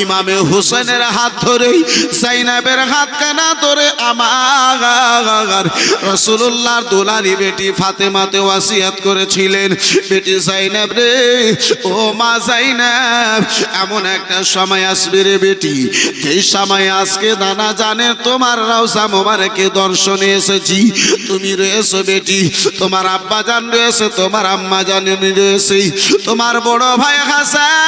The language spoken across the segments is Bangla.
ইমামে হুসেনের হাত ধরে সাইনাবের হাত ধরে আমার দোলারি বেটি ফাতেমাতে ওয়াসিয়াত করেছিলেন। বেটি সাইনাব রে, ও মা সাইনাব এমন একটা সময় আসবে রে বেটি। যেই সময় আজকে দানা জানে তোমার রাউসা মোবারকে দর্শনে এসেছি। তুমি রয়েছো বেটি, তোমার আব্বা জান রয়েছে, তোমার আম্মা জানেন রয়েছে, তোমার বড় ভাই হাসান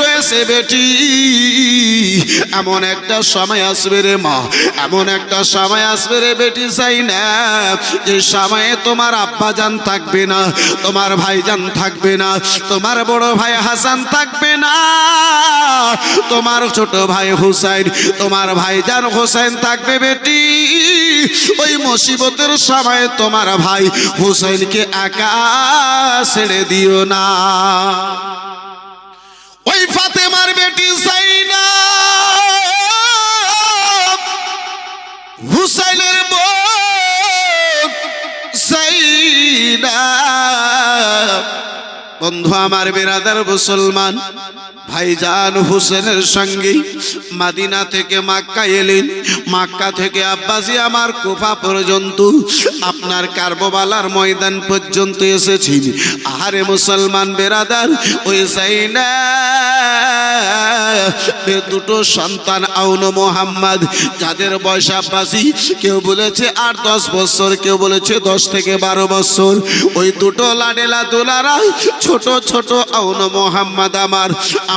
রয়েছে বেটি। এমন একটা সময় আসবে রে মা, এমন একটা সময় আসবে রে বেটি চাই না যে সময়ে তোমার আব্বা জান থাকবে না, তোমার ভাইজান থাকবে না, তোমার বড় ভাই হাসান থাকবে না, তোমার ছোট ভাই হুসাইন, তোমার ভাইজান হোসেন থাকবে বেটি। ওই মুসিবতের সময় তোমার ভাই হুসাইনকে একা ছেড়ে দিও না। ওই ফাতেমার বেটি সাইনা। হুসাইনের বোন বন্ধু আমার বেরাদার মুসলমান ভাইজান হুসেনের সঙ্গে মাদিনা থেকে মাক্কা এলেন। মাক্কা থেকে আব্বাসি আমার কোফা পর্যন্ত, আপনার কার্ববালার ময়দান পর্যন্ত এসেছেন। আহারে মুসলমান বেরাদার, ওই সাইনা দুটো সন্তান আউন মোহাম্মদ, যাদের বয়স আব্বাসি কেউ বলেছে আট দশ বছর, কেউ বলেছে দশ থেকে বারো বছর। ওই দুটো লাডেলা দোলারা, ছোট ছোট আউন মোহাম্মদ আমার।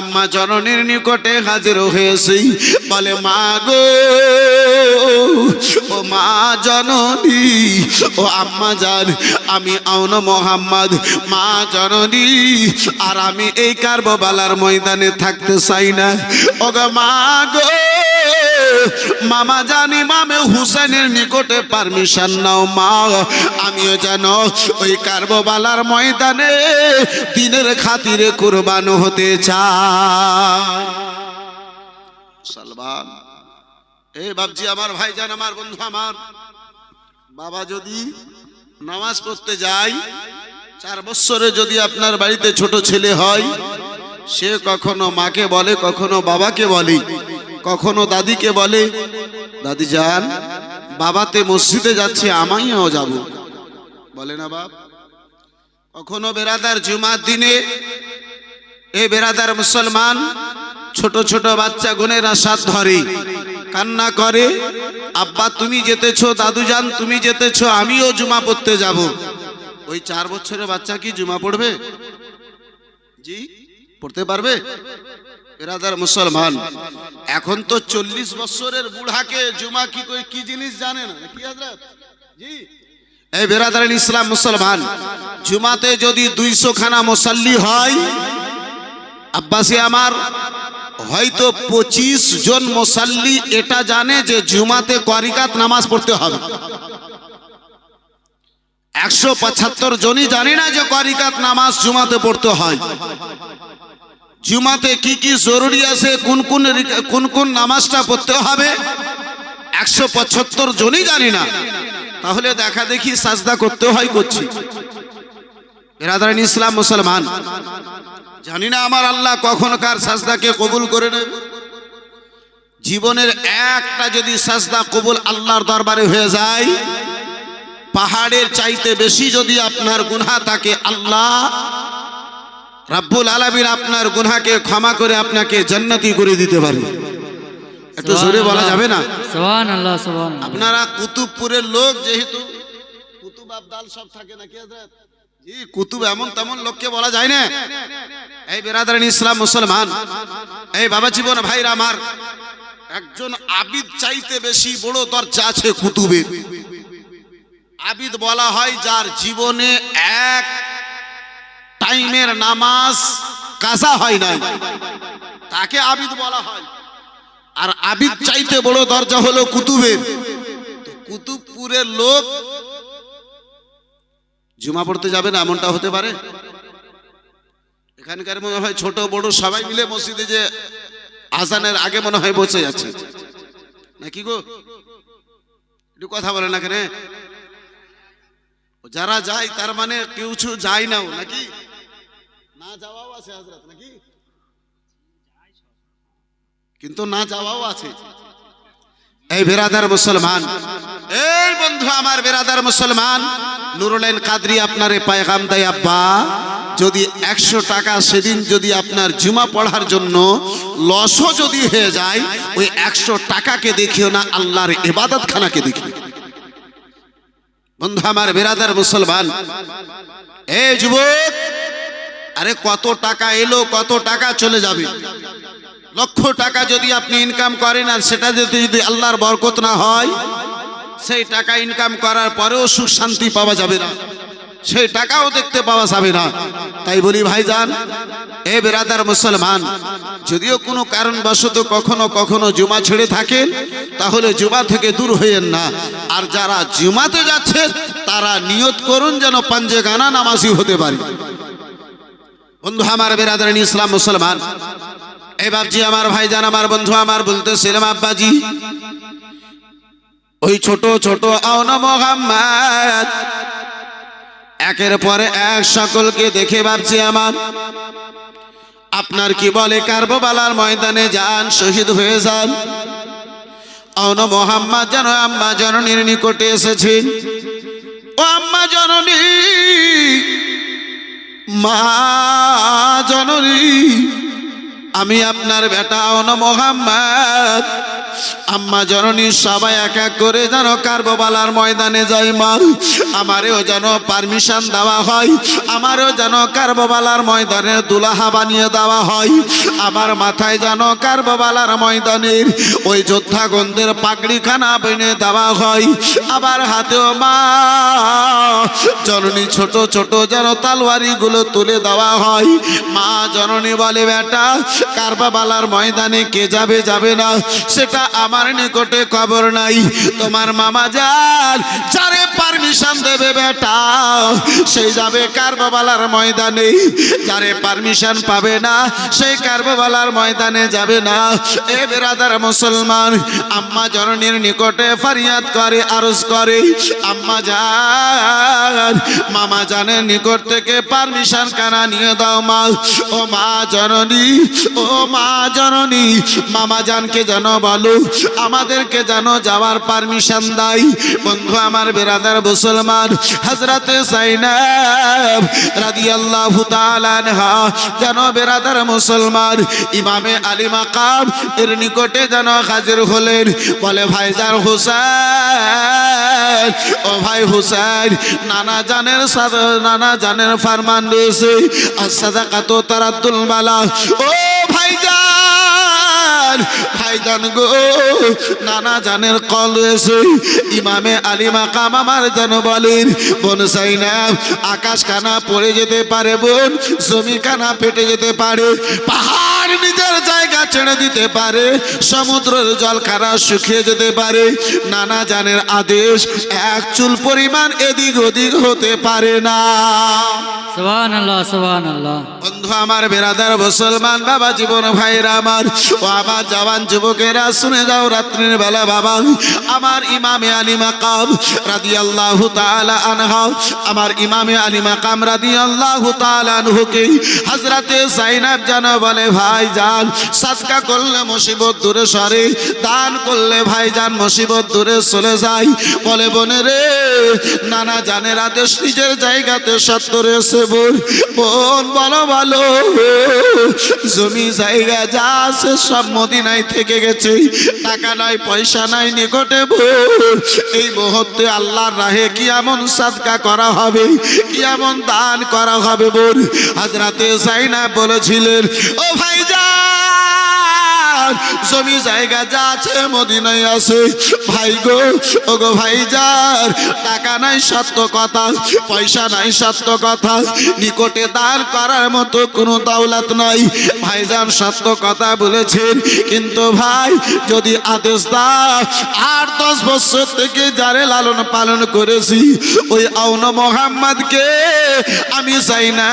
আম্মা জননীর নিকটে হাজির হয়েছি। বলে মা গো ও মা জননী, ও আম্মা জান, আমি আউন মোহাম্মদ, মা জননী, আর আমি এই কারবালার ময়দানে থাকতে চাই না। ও মা গো, মামা জানি মামে হুসেনের নিকটে পারমিশন নাও মা, আমিও যেন ওই কারবালার ময়দানে দিনের খাতিরে কুরবান হতে চাই। সালমান। এই বাবজি আমার ভাইজান, আমার বন্ধু, আমার বাবা যদি নামাজ পড়তে যায়, চার বছরে যদি আপনার বাড়িতে ছোট ছেলে হয়, সে কখনো মাকে বলে, কখনো বাবাকে বলে, কখনো দাদিকে বলে, দাদি যান, বাবাতে মসজিদে যাচ্ছে আমাইও যাব। বলে না বাপ। কখনো বেরাদার জুমার দিনে এ বেরাদার মুসলমান ছোট ছোট বাচ্চা গুণেরা সাত ধরে কান্না করে, আব্বা, তুমি যেতেছো দাদু যান তুমি যেতেছো, আমিও জুমা পড়তে যাব। ওই চার বছরের বাচ্চা কি জুমা পড়বে? জি, পড়তে পারবে? বেরাদার মুসলমান, এখন তো চল্লিশ বছরের বুড়াকে জুমা কি কি জিনিস জানে না? কি জি। এই বেরাদার ইসলাম মুসলমান, জুমাতে যদি দুইশো খানা মুসাল্লি হয় আব্বাসী আমার, হয়তো পঁচিশ জন মুসাল্লি এটা জানে যে জুমাতে করিকাত নামাজ পড়তে হবে। একশো পঁচাত্তর জনই জানি না যে করিকাত নামাজ জুমাতে পড়তে হয়। জুমাতে কি কি জরুরি আছে, কোন কোন কোন কোন নামাজটা পড়তে হবে, একশো পঁচাত্তর জনই জানি না। তাহলে দেখা দেখি সাজদা করতে হয় করছি। বেরাদারান ইসলাম মুসলমান। জানি না আমার আল্লাহ কখন কার সাজদাকে কবুল করে নেবে জীবনের একটা যদি সাজদা কবুল আল্লাহর দরবারে হয়ে যায় পাহাড়ের চাইতে বেশি যদি আপনার গুনহা থাকে আল্লাহ রাব্বুল আলামিন আপনার গুনহাকে ক্ষমা করে আপনাকে জান্নাতি করে দিতে পারে। একটু জোরে বলা যাবে না? আপনারা কুতুবপুরের লোক যেহেতু কুতুব আবদাল সব থাকে নাকি কুতুব এমন তেমন লোককে বলা যায় না। এই বেরাদারান ইসলাম মুসলমান, এই বাবা জীবন ভাইরা আমার, একজন আবিদ চাইতে বেশি বড় দরজা আছে কুতুবের। আবিদ বলা হয় যার জীবনে এক টাইমের নামাজ কাজা হয় নাই। তাকে আবিদ বলা হয়। আর আবিদ চাইতে বড় দরজা হলো কুতুবের। কুতুবপুরের লোক জুমা পড়তে যাবে না, এমনটা হতে পারে? এখানকার মনে হয় ছোট, বড়, সবাই মিলে মসজিদে যে আজানের আগে মনে হয় বসে যাচ্ছে নাকি গো? একটু কথা বলে না কেন? যারা যায়, তার মানে কেউ যায় নাও, নাকি? না যাওয়াও আছে হাজরাত নাকি? কিন্তু না যাওয়াও আছে। এই বেরাদার মুসলমান, এই বন্ধু আমার বেরাদার মুসলমান নুরুলাইন কাদরি আপনারে পায়গাম দেয়, আব্বা। যদি একশো টাকা সেদিন যদি আপনার জুমা পড়ার জন্য লসও যদি হয়ে যায়, ওই একশো টাকাকে দেখিও না, আল্লাহর ইবাদত খানাকে দেখিও। বন্ধু আমার বেরাদার মুসলমান এ যুবক, আরে কত টাকা এলো, কত টাকা চলে যাবে? লক্ষ টাকা যদি আপনি ইনকাম করেন আর সেটা যদি যদি আল্লাহর বরকত না হয়, সেই টাকা ইনকাম করার পরেও সুখ শান্তি পাওয়া যাবে না। সেই টাকাও দেখতে পাওয়া যাবে না। তাই বলি, ভাইজান, এ বেরাদার মুসলমান, যদিও কোনো কারণবশত কখনো কখনো জুমা ছেড়ে থাকেন, তাহলে জুমা থেকে দূর হইয়েন না। আর যারা জুমাতে যাচ্ছেন তারা নিয়ত করুন যেন পাঞ্জে গানা নামাজি হতে পারে। বন্ধু, আমার বেরাদার ইসলাম মুসলমান এই বাপজি, আমার ভাইজান, আমার বন্ধু, আমার বলতেছিলাম, আব্বাজি, ওই ছোট ছোট আওন মোহাম্মদ, একের পরে এক সকলকে দেখে ভাবছি আমার, আপনার কি বলে কার্ববালার ময়দানে যান, শহীদ হয়ে যান? আওন মোহাম্মদ যেন আম্মা জননীর নিকটে এসেছেন ও আম্মা জননী, মা জননী আমি আপনার বেটা অন মোহাম্মদ। আম্মা জননী সবাই এক এক করে যেন কারবালার ময়দানে যাই মা। আমারও যেন পারমিশন দেওয়া হয়, আমারও যেন কারবালার ময়দানে দুলাহা বানিয়ে দেওয়া হয়। আমার মাথায় যেন কারবালার ময়দানের ওই যোদ্ধাগন্ধের পাগড়িখানা বেনে দেওয়া হয়। আবার হাতেও মা, জননী ছোট ছোট যেন তালওয়ারিগুলো তুলে দেওয়া হয়। মা জননী বলে, বেটা কারবালার ময়দানে কে যাবে যাবে না, সেটা আমার নিকটে খবর নাই। তোমার মামা যান যারে পারমিশন দেবে বেটা সেই যাবে কারবালার ময়দানে। যারে পারমিশন পাবে না সেই কারবালার ময়দানে যাবে না। এ বেরাদার মুসলমান, আম্মা জননীর নিকটে ফারিয়াদ করে, আরজ করে। আম্মা যান মামা জানের নিকট থেকে পারমিশন কানা নিয়ে দাও মা। ও মা জননী, ও মা জননী, মামা জানকে যেন বলো আমাদেরকে যেন যাওয়ার পারমিশন দেয়। বন্ধু, আমার বেরাদার মুসলমান হজরতে সাইনাব তাআলা আনহা, যেন বেরাদার মুসলমান, ইমামে আলী মাকাম এর নিকটে যেন হাজির হলেন। বলে ভাইজান হুসাইন, ও ভাই হুসাইন, নানা জানের নানা জানের ফারমান রয়েছে। আর সাদাকাত তারাদ্দুল মালা, ও ভাইজান ভাইজান গো, নানা জানের কল রয়েছে ইমামে আলী মাকাম আমার যেন বলেন, বোন সাইনা আকাশ কানা পড়ে যেতে পারে বোন জমি কানা ফেটে যেতে পারে, পাহাড় নিজের জায়গা ছেড়ে দিতে পারে সমুদ্রের জল খানা শুকিয়ে যেতে পারে নানা জানের আদেশ এক চুল পরিমাণ এদিক ওদিক হতে পারে না। আল্লাহ বন্ধু আমার বেরাদার মুসলমান বাবা জীবন ভাইরা আমার ও আমার জওয়ান যুবকেরা শুনে যাও রাত্রির বেলা বাবা। আমার ইমামে আলী মাকাম রাদিয়াল্লাহু তাআলা আনহা আমার ইমামে আলী মাকাম রাদিয়াল্লাহু তাআলা আনহুকে হযরতে জাইনাব জানা বলে ভাই যান সাদকা করলে মুসিবত দূরে সরে, দান করলে ভাই যান মুসিবত দূরে চলে যায়। বলে, বনে রে, নানা জানের আদেশ নিজের জায়গাতে সত্য রয়েছে বোন। বোন, বলো বলো, জমি জায়গা যা আছে সব মদিনায় থেকে গেছে। টাকা নাই, পয়সা নাই নিকটে বোন। এই মুহূর্তে আল্লাহর রাহে কি এমন সাদকা করা হবে, কি এমন দান করা হবে বোন? হাজরাতে সাইনা বলেছিলেন, ও ভাই যা জমি জায়গা যা আছে, মদিনায় আছে। ভাই গো ও গো ভাই যার টাকা নাই সত্য কথা, পয়সা নাই সত্য কথা, নিকটে দান করার মতো কোনো দৌলত নাই। ভাইজান সত্য কথা বলেছেন, কিন্তু ভাই, যদি আদেশ দাও, আট দশ বছর থেকে যারে লালন পালন করেছি, ওই আউন মোহাম্মদকে আমি চাই না,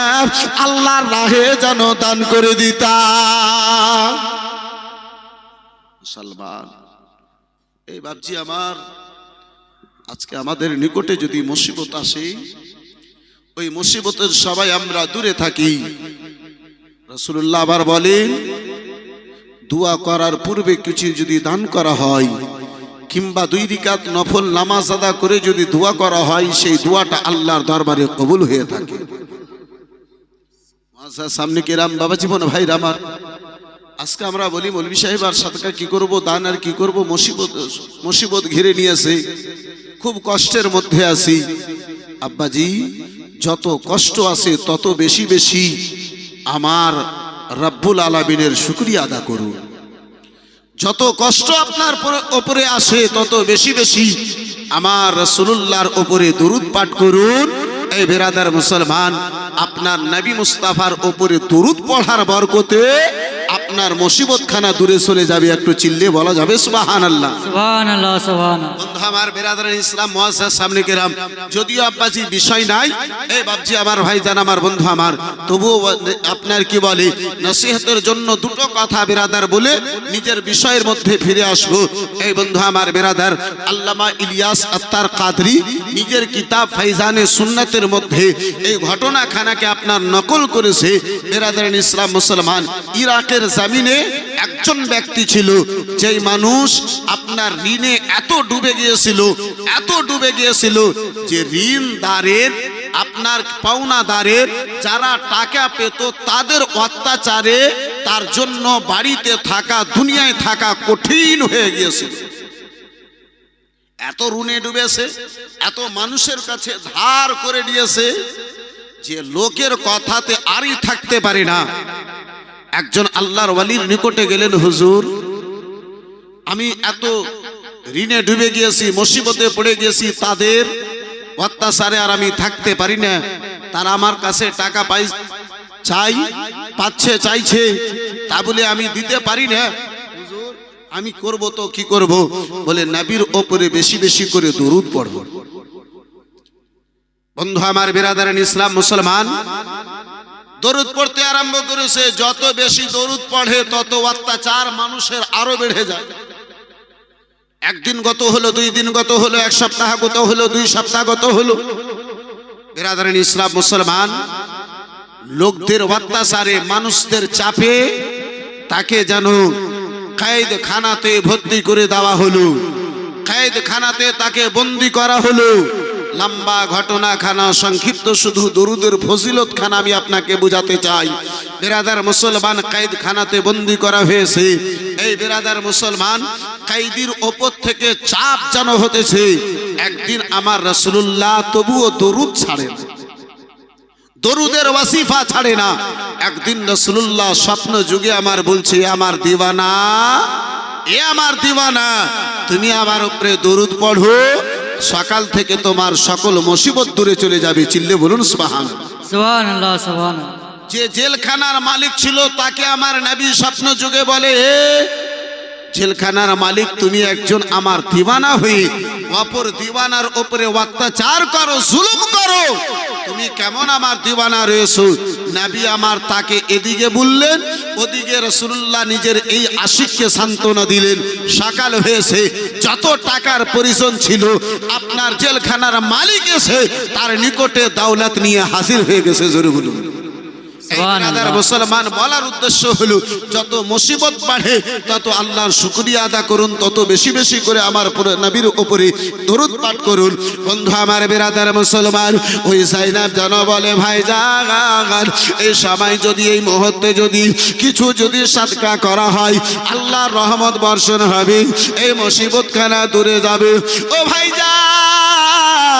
আল্লাহর রাহে যেন দান করে দিতাম। সালমান এই ভাবছি আমার, আজকে আমাদের নিকটে যদি মুসিবত আসে, ওই মুসিবতের সবাই আমরা দূরে থাকি। রসুল্লাহ আবার বলেন, দোয়া করার পূর্বে কিছু যদি দান করা হয়, কিংবা দুই রিকাত নফল নামাজ আদা করে যদি দোয়া করা হয়, সেই দোয়াটা আল্লাহর দরবারে কবুল হয়ে থাকে। সামনে কেরাম বাবা জীবন ভাই আমার আজকে আমরা বলি মৌলবি সাহেব, আর সাদকা কি করব? দান আর কি করব? মুসিবত মুসিবত ঘিরে নিয়েছে খুব কষ্টের মধ্যে আছি আব্বাজি, যত কষ্ট আছে, তত বেশি বেশি আমার রব্বুল আলামিনের শুক্রিয়া আদা করুন। যত কষ্ট আপনার পর- ওপরে আসে, তত বেশি বেশি আমার রসুল্লাহর ওপরে দরুদ পাঠ করুন। এই বেরাদার মুসলমান, আপনার নবী মুস্তাফার ওপরে দরুদ পড়ার বরকতে আপনার মুসিবতখানা দূরে চলে যাবে একটু চিল্লে বলা যাবে সুবাহান আল্লাহ সুবাহান আল্লাহ সুবহান আমার বেরাদার ইসলাম মহাসার সামনে কেরাম যদিও আব্বাজি বিষয় নাই, এই বাবজি আমার ভাই জান আমার বন্ধু আমার, তবুও আপনার কি বলে, নসিহতের জন্য দুটো কথা বেরাদার বলে নিজের বিষয়ের মধ্যে ফিরে আসব। এই বন্ধু আমার বেরাদার, আল্লামা ইলিয়াস আত্তার কাদরি, নিজের কিতাব ফাইজানে সুন্নাতের মধ্যে এই ঘটনাখানাকে আপনার নকল করেছে বেরাদার ইসলাম মুসলমান। ইরাকের জামিনে একজন ব্যক্তি ছিল, যেই মানুষ আপনার ঋণে এত ডুবে গিয়েছিল, এত ডুবে গিয়েছিল যে ঋণ ঋণদারের আপনার পাওনাদারের যারা টাকা পেত তাদের অত্যাচারে তার জন্য বাড়িতে থাকা, দুনিয়ায় থাকা কঠিন হয়ে গিয়েছিল। এত ঋণে ডুবেছে, এত মানুষের কাছে ধার করে দিয়েছে যে লোকের কথাতে আরই থাকতে পারে না। একজন আল্লাহর ওয়ালির নিকটে গেলেন, হুজুর, আমি এত ঋণে ডুবে গিয়েছি, মুসিবতে পড়ে গিয়েছি, তাদের অত্যাচারে আর আমি থাকতে পারি না। তারা আমার কাছে টাকা পাই, চাই, পাচ্ছে, চাইছে, তা বলে আমি দিতে পারি না। আমি করব তো কি করব? বলে নাবির ওপরে বেশি বেশি করে দরুদ পড়ব। বন্ধু আমার বিরাদারেন ইসলাম মুসলমান, দরুদ পড়তে আরম্ভ করেছে, যত বেশি দরুদ পড়ে, তত অত্যাচার মানুষের আরও বেড়ে যায়। একদিন গত হলো, দুই দিন গত হলো, এক সপ্তাহ গত হলো, দুই সপ্তাহ গত হলো। বেরাদারেন ইসলাম মুসলমান, লোকদের অত্যাচারে, মানুষদের চাপে তাকে যেন কায়েদ খানাতে ভর্তি করে দেওয়া হলো। কায়েদ খানাতে তাকে বন্দি করা হলো। লম্বা ঘটনা খানা সংক্ষিপ্ত শুধু দরুদের ফজিলত খানা আমি আপনাকে বোঝাতে চাই। বেরাদার মুসলমান কায়েদ খানাতে বন্দি করা হয়েছে। এই বেরাদার মুসলমান কাইদির ওপর থেকে চাপ যেন হতেছে, একদিন আমার রসুল্লাহ তবুও দরুদ ছাড়েন দরুদের ওয়াসিফা ছাড়ে না। একদিন রসুল্লাহ স্বপ্ন যুগে আমার বলছে আমার দিওয়ানা, এ আমার দিওয়ানা, তুমি আমার উপরে দরুদ পড়ো, সকাল থেকে তোমার সকল মুসিবত দূরে চলে যাবে। চিল্লে বলুন সুবহান সুবহান আল্লাহ সুবহান যে জেলখানার মালিক ছিল তাকে আমার নবী স্বপ্ন যুগে বলে জেলখানার মালিক, তুমি একজন আমার দিওয়ানা হয়ে অপর দিওয়ানার ওপরে অত্যাচার করো, জুলুম করো। তুমি কেমন আমার দিওয়ানা রয়েছো? নাবি আমার তাকে এদিকে বললেন, ওদিকে রসুল্লাহ নিজের এই আশিককে সান্ত্বনা দিলেন। সকাল হয়েছে, যত টাকার পরিজন ছিল, আপনার জেলখানার মালিক এসে তার নিকটে দাওলাত নিয়ে হাজির হয়ে গেছে, জোরে বলুন। এই সুবহানাল্লাহ। ব্রাদার মুসলমান বলার উদ্দেশ্য হলো যত মুসিবত বাড়ে তত আল্লাহর শুকরিয়া আদা করুন তত বেশি বেশি করে আমার নবীর উপরে দরুদ পাঠ করুন। বন্ধু আমার বেরাদার মুসলমান ওই সাইনাব যেন বলে ভাই জাগান এই সময় যদি এই মুহূর্তে যদি কিছু যদি সাদকা করা হয় আল্লাহর রহমত বর্ষণ হবে এই মুসিবত খানা দূরে যাবে। ও ভাই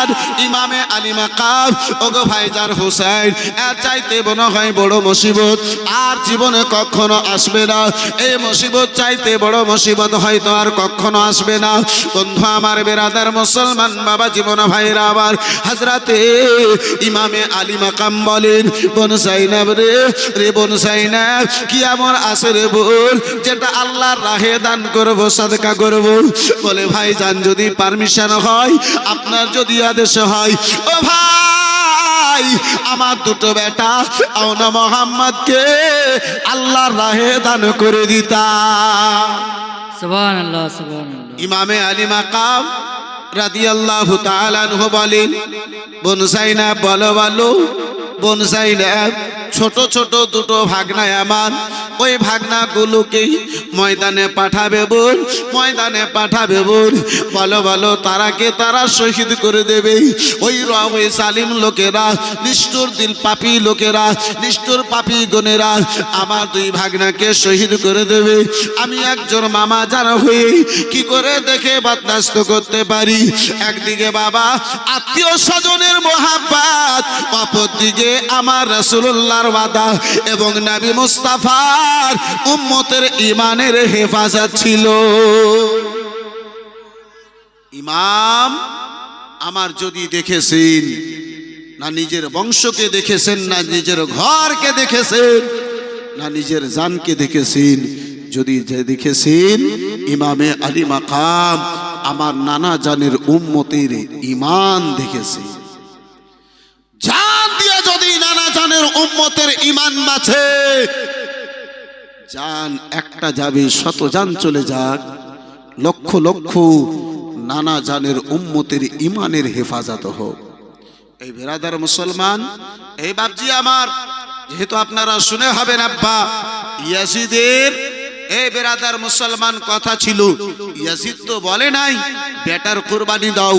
জান ইমামে আলী মাকাম ওগো ভাইজান হুসাইন, এর চাইতে মনে হয় বড় মুসিবত। আর জীবনে কখনো আসবে না। এই মুসিবত চাইতে বড় মুসিবত হয়তো আর কখনো আসবে না। বন্ধু আমার বেরাদার মুসলমান বাবা জীবন ভাইরা আবার হাজরাতে ইমামে আলী মাকাম বলেন, বন সাইনাব রে রে বন সাইনাব কি এমন আছে রে বল যেটা আল্লাহর রাহে দান করব, সাদকা করব। বলে ভাই যান যদি পারমিশন হয়, আপনার যদি আদেশ হয়। ও ভাই আমার দুটো বেটা আওনা মোহাম্মদকে আল্লাহর রাহে দান করে দিতা। ইমামে আলী মাকাম রাদিয়াল্লাহু তাআলা বলেন বোন সাইনা বলো বলো বোন সাইনাব ছোট ছোট দুটো ভাগনায় আমার। ওই ভাগনাগুলোকে ময়দানে পাঠাবে বোন, ময়দানে পাঠাবে বোন। ভালো ভালো তারাকে তারা শহীদ করে দেবে। ওই ওই সালিম লোকেরা, নিষ্ঠুর দিল পাপি লোকেরা, নিষ্ঠুর পাপি গনেরা আমার দুই ভাগনাকে শহীদ করে দেবে। আমি একজন মামা জানা হয়ে কি করে দেখে বাদনাস্ত করতে পারি? একদিকে বাবা, আত্মীয় স্বজনের মোহাব্বাত, অপরদিকে আমার রসুল্লাহর ওয়াদা এবং নাবি মুস্তাফার উম্মতের ইমানের হেফাজত ছিল। ইমাম আমার যদি দেখেছেন না নিজের বংশকে দেখেছেন, না নিজের ঘরকে দেখেছেন, না নিজের জানকে দেখেছেন, যদি যে দেখেছেন ইমামে আলী মাকাম আমার নানা জানের উম্মতের ইমান দেখেছে। যদি জানের উম্মতের ইমান বাছে যান একটা যাবে, শত যান চলে যাক। লক্ষ লক্ষ নানা জানের উম্মতের ইমানের হেফাজত হোক। এই বেরাদার মুসলমান, এই বাপজি আমার, যেহেতু আপনারা শুনে হবেন আব্বা ইয়াসিদের এই বেরাদার মুসলমান, কথা ছিল ইয়াসিদ তো বলে নাই, বেটার কোরবানি দাও।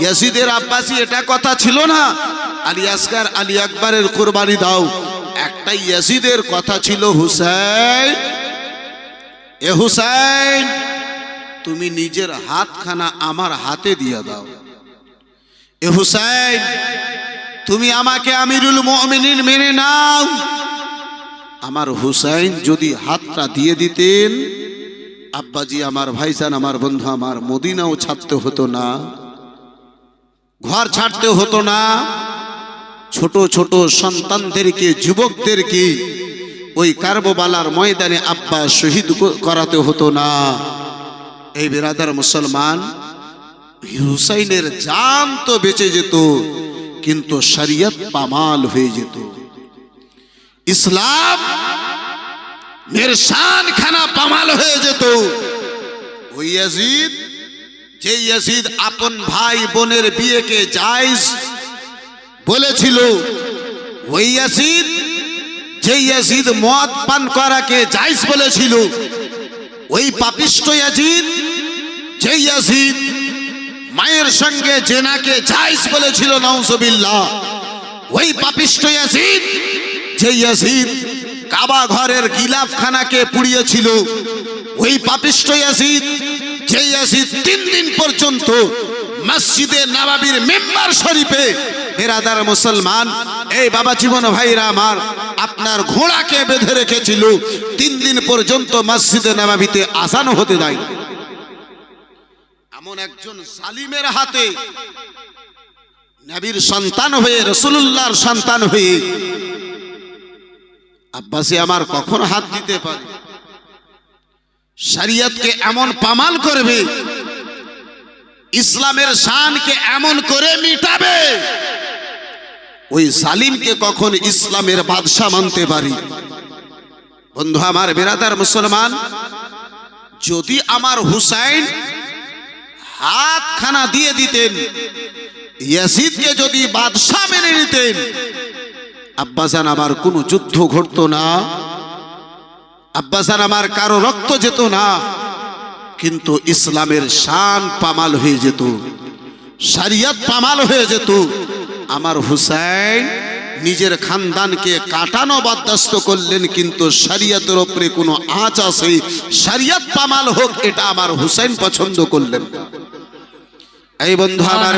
ইয়াসিদের আব্বাসি এটা কথা ছিল না, আলী আসগার আলী আকবরের কোরবানি দাও। একটা ইয়াসিদের কথা ছিল, হুসাইন। এ হুসাইন, তুমি নিজের হাতখানা আমার হাতে দিয়ে দাও। এ হুসাইন, তুমি আমাকে আমিরুল মুমিনিন মেনে নাও। আমার হুসাইন যদি হাতটা দিয়ে দিতেন, আব্বাজি, আমার ভাইজান, আমার বন্ধু, আমার মদিনাও ছাড়তে হতো না, ঘর ছাড়তে হতো না। ছোট ছোট সন্তানদেরকে, যুবকদেরকে ওই কার্ববালার ময়দানে আব্বা শহীদ করাতে হতো না। এই বেরাদার মুসলমান, হুসাইনের জান তো বেঁচে যেত, কিন্তু শরিয়ত পামাল হয়ে যেত। ইসলাম মের শান খানা পামাল হয়ে যেত। ওই ইয়াজিদ, যে ইয়াজিদ আপন ভাই বোনের বিয়েকে জায়েজ বলেছিল, ওই ইয়াজিদ, যে ইয়াজিদ মদ পান করাকে জায়েজ বলেছিল, ওই পাপিষ্ট ইয়াজিদ, যে ইয়াজিদ মায়ের সঙ্গে জেনাকে জায়েজ বলেছিল, নাউজুবিল্লাহ। ওই পাপিষ্ট ইয়াজিদ যে ইয়াজিদ কাবা ঘরের গিলাফখানাকে পুড়িয়েছিল, ওই পাপিষ্ট ইয়াজিদ যে ইয়াজিদ তিন দিন পর্যন্ত মসজিদে নবাবির মেম্বার শরীফে, বেরাদার মুসলমান, এই বাবা জীবন ভাইরা আমার, আপনার ঘোড়াকে বেঁধে রেখেছিল, তিন দিন পর্যন্ত মসজিদে নবাবিতে আসানো হতে দেয় এমন একজন সালিমের হাতে নবীর সন্তান হয়ে রসুল্লাহর সন্তান হয়ে আব্বাসে আমার কখন হাত দিতে পারে? শরিয়তকে এমন পামাল করবে, ইসলামের শানকে এমন করে মিটাবে, ওই সালিমকে কখন ইসলামের বাদশাহ মানতে পারি? বন্ধু আমার বেরাদার মুসলমান, যদি আমার হুসাইন হাতখানা দিয়ে দিতেন ইয়াসিদকে যদি বাদশাহ মেনে নিতেন আব্বাসান আমার কোনো যুদ্ধ ঘটতো না। আব্বাসান আমার কারও রক্ত যেত না। কিন্তু ইসলামের শান পামাল হয়ে যেত। শরিয়ত পামাল হয়ে যেত। আমার হুসাইন নিজের খানদানকে কাটানো, বরদাস্ত করলেন, কিন্তু শরিয়তের ওপরে কোনো আঁচ আছে। শরিয়ত পামাল হোক, এটা আমার হুসাইন পছন্দ করলেন এই বন্ধু, আমার